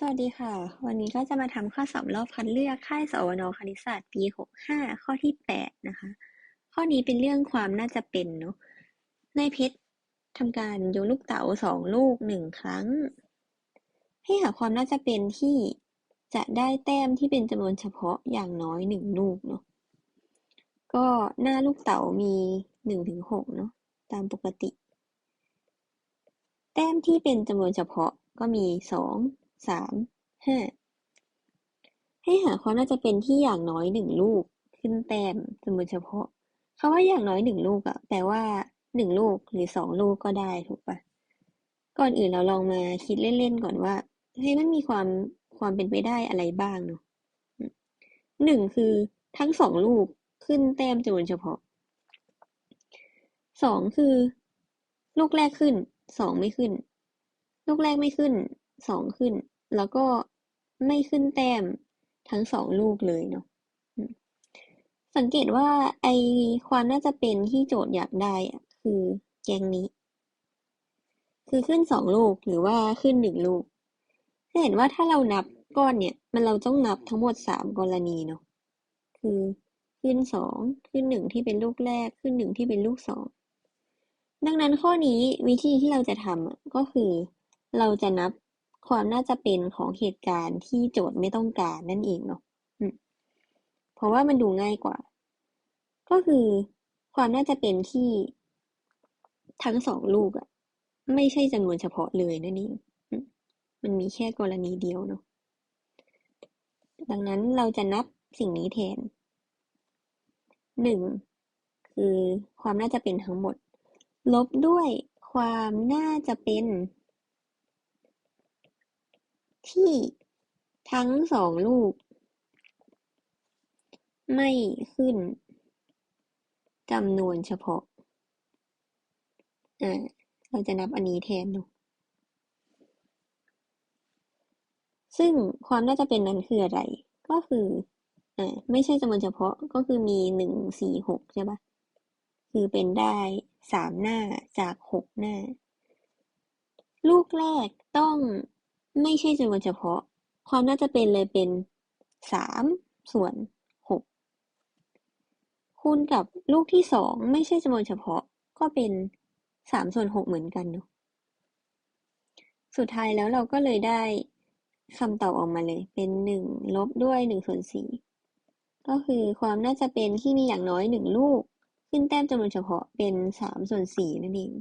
สวัสดีค่ะ วันนี้ก็จะมาทำข้อสอบรอบคัดเลือกค่ายสวนคณิตศาสตร์ปี 65 ข้อที่ 8 นะคะ ข้อนี้เป็นเรื่องความน่าจะเป็นเนาะนายเพชรทำการโยนลูกเต๋าสองลูกหนึ่งครั้ง ให้หาความน่าจะเป็นที่จะได้แต้มที่เป็นจำนวนเฉพาะอย่างน้อยหนึ่งลูกเนาะก็หน้าลูกเต๋ามีหนึ่งถึงหกเนาะตามปกติ แต้มที่เป็นจำนวนเฉพาะก็มีสอง สามห้าให้หาความน่าจะเป็นที่อย่างน้อยหนึ่งลูกขึ้นแต้มจำนวนเฉพาะคำว่าอย่างน้อยหนึ่งลูกอะแปลว่าหนึ่งลูกหรือสองลูกก็ได้ถูกปะก่อนอื่นเราลองมาคิดเล่นๆก่อนว่าเฮ้ยมันมีความความเป็นไปได้อะไรบ้างเนาะหนึ่งคือทั้งสองลูกขึ้นแต้มจำนวนเฉพาะสองคือ ลูกแรกขึ้นสองไม่ขึ้น ลูกแรกไม่ขึ้น สองขึ้น แล้วก็ไม่ขึ้นแต้มทั้งสองลูกเลยเนาะสังเกตว่าไอความน่าจะเป็นที่โจทย์อยากได้อะคือแกงนี้ คือขึ้นสองลูกหรือว่าขึ้นหนึ่งลูกเห็นว่าถ้าเรานับก้อนเนี่ย มันเราต้องนับทั้งหมดสามกรณีเนาะคือขึ้นสองขึ้นหนึ่งที่เป็นลูกแรกขึ้นหนึ่งที่เป็นลูกสองดังนั้นข้อนี้วิธีที่เราจะทำก็คือ เราจะนับ ความน่าจะเป็นของเหตุการณ์ที่โจทย์ไม่ต้องการนั่นเองเนาะเพราะว่ามันดูง่ายกว่า ก็คือความน่าจะเป็นที่ทั้งสองลูกอะไม่ใช่จำนวนเฉพาะเลยนั่นเองมันมีแค่กรณีเดียวเนาะดังนั้นเราจะนับสิ่งนี้แทนหนึ่งคือความน่าจะเป็นทั้งหมด ลบด้วยความน่าจะเป็น ที่ทั้งสองลูกไม่ขึ้นจำนวนเฉพาะ อ่า เราจะนับอันนี้แทนเนาะซึ่งความน่าจะเป็นนั้นคืออะไร ก็คือ อ่า ไม่ใช่จำนวนเฉพาะ ก็คือมีหนึ่งสี่หกใช่ปะคือเป็นได้สามหน้าจากหกหน้า ลูกแรกต้อง ไม่ใช่จำนวนเฉพาะ ความน่าจะเป็นเลยเป็นสามส่วนหกคูณกับลูกที่สองไม่ใช่จำนวนเฉพาะก็เป็นสามส่วนหกเหมือนกันเนาะสุดท้ายแล้วเราก็เลยได้คำตอบออกมาเลย เป็นหนึ่งลบด้วยหนึ่งส่วนสี่ก็คือความน่าจะเป็นที่มีอย่างน้อยหนึ่งลูก ขึ้นแต้มจำนวนเฉพาะเป็นสามส่วนสี่นั่นเอง